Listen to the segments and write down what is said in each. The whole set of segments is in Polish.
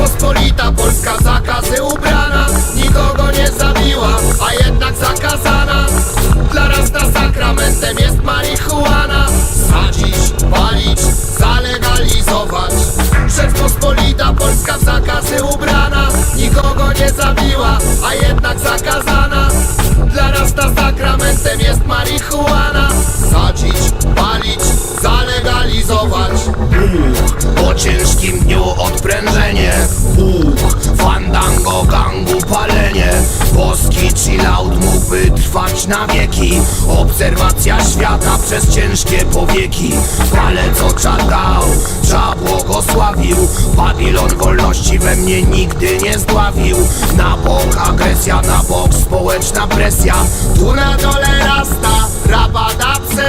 Rzeczpospolita Polska zakazy ubrana Nikogo nie zabiła, a jednak zakazana. Dla rasta sakramentem jest marihuana. Sadzić, palić, zalegalizować. Rzeczpospolita Polska zakazy ubrana Nikogo nie zabiła, a jednak zakazana. Dla rasta sakramentem jest marihuana. Sadzić, palić, zalegalizować po ciężkim dniu odprężenie. Fandango, gangu, palenie. Boski chillout mógłby trwać na wieki. Obserwacja świata przez ciężkie powieki. Palę co czad dał, błogosławił Babilon wolności we mnie nigdy nie zdławił. Na bok agresja, na bok społeczna presja. Tu na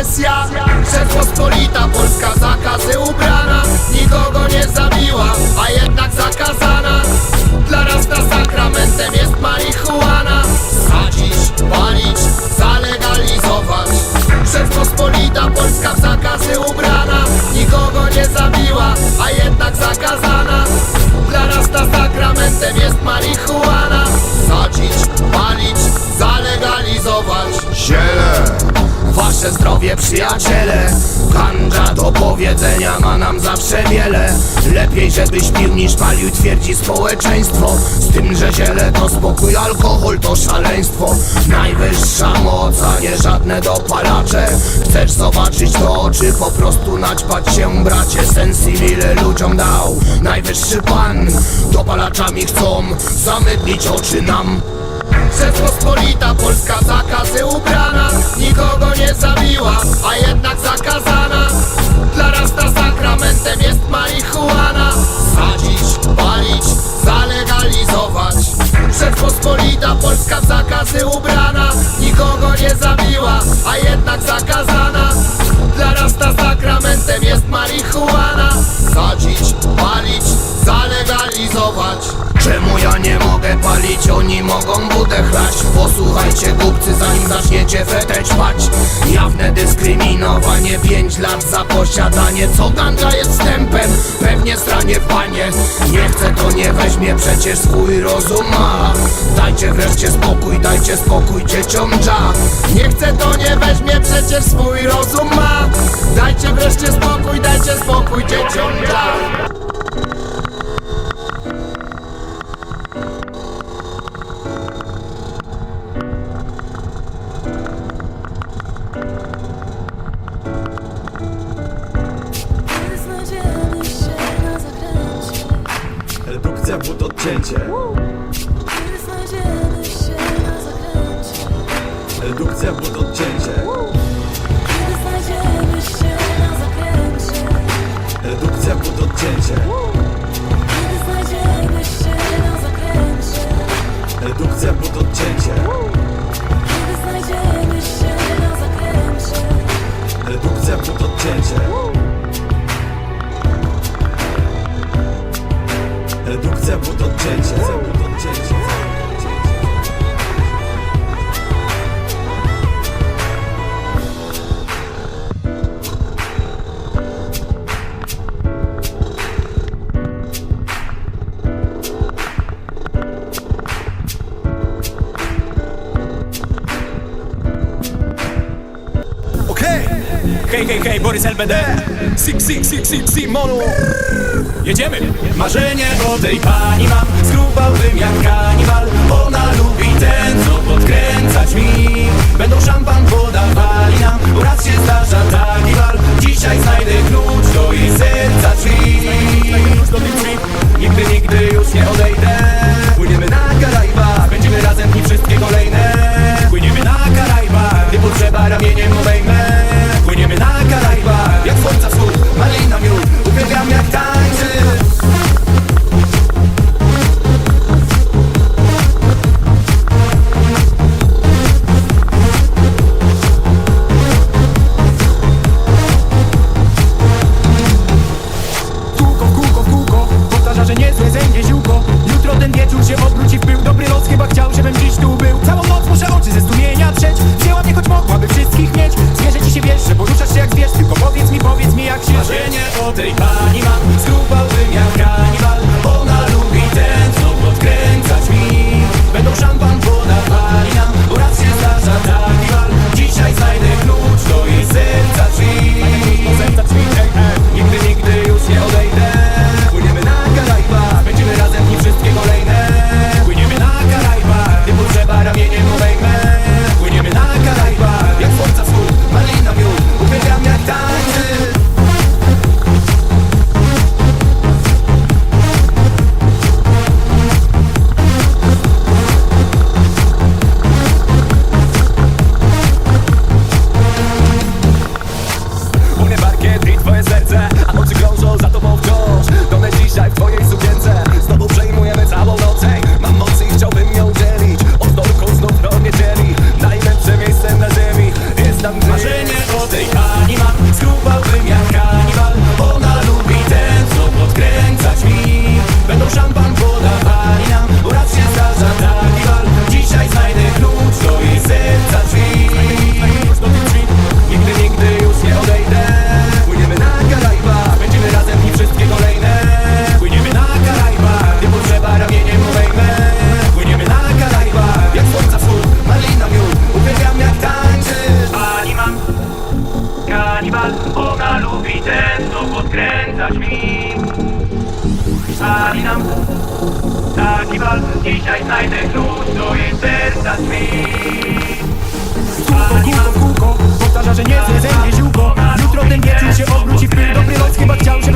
obsesja Rzeczpospolita Polska zakazy ubrana Nikogo nie zabiła, a jednak zakazana. Dla rasta sakramentem jest marihuana Wasze zdrowie przyjaciele. Ganja do powiedzenia ma nam zawsze wiele Lepiej żebyś pił niż palił twierdzi społeczeństwo. Z tym, że ziele to spokój, alkohol to szaleństwo. Najwyższa moc, a nie żadne dopalacze. Chcesz zobaczyć to, czy po prostu naćpać się bracie. Sensibile ludziom dał Najwyższy pan. Dopalaczami chcą zamydlić oczy nam Rzeczpospolita Polska zakazy ubrana Nikogo nie zabiła, a jednak zakazana. Dla rasta sakramentem jest marihuana. Sadzić, palić, zalegalizować. Rzeczpospolita Polska zakazy ubrana Nikogo nie zabiła, a jednak zakazana. Dla rasta sakramentem jest marihuana. Sadzić, palić, zalegalizować Czemu ja nie mogę palić, oni mogą budę chlać. Posłuchajcie głupcy, zanim zaczniecie feteć pać. Jawne dyskryminowanie, 5 lat za posiadanie. Co ganja jest wstępem, pewnie stranie panie. Nie chce to nie weźmie, przecież swój rozum ma Dajcie wreszcie spokój, dajcie spokój dzieciom dża. Nie chce to nie weźmie, przecież swój rozum ma Dajcie wreszcie spokój, dajcie spokój dzieciom dża Redukcja wód odcięcie. Redukcja wód odcięcie. Redukcja wód odcięcie Hej, hej, hej, Borys LBD Sik, sik, sik, sik, Simonu Jedziemy! Marzenie o tej pani mam Skrupałbym jak kanibal. Ona lubi ten, co podkręcać mi. Będą zęgie ziółko Jutro ten wieczór się obróci w pył. Dobry los chyba chciał, żebym dziś tu był. Całą noc muszę oczy ze stumienia trzeć. Wzięła mnie, choć mogłaby wszystkich mieć. Zwierzę ci się wiesz, że poruszasz się jak zwierz. Tylko powiedz mi, powiedz mi jak się Marzenie o tej pani mam. Skrupałbym zapominam Taki bal dzisiaj znajdę klucz do jej serca drzwi Kółko, kółko, kółko, powtarza, że nie zje, zębie ziółko. Jutro ten wieczór się obróci w pył. Do prylot, chyba chciał, że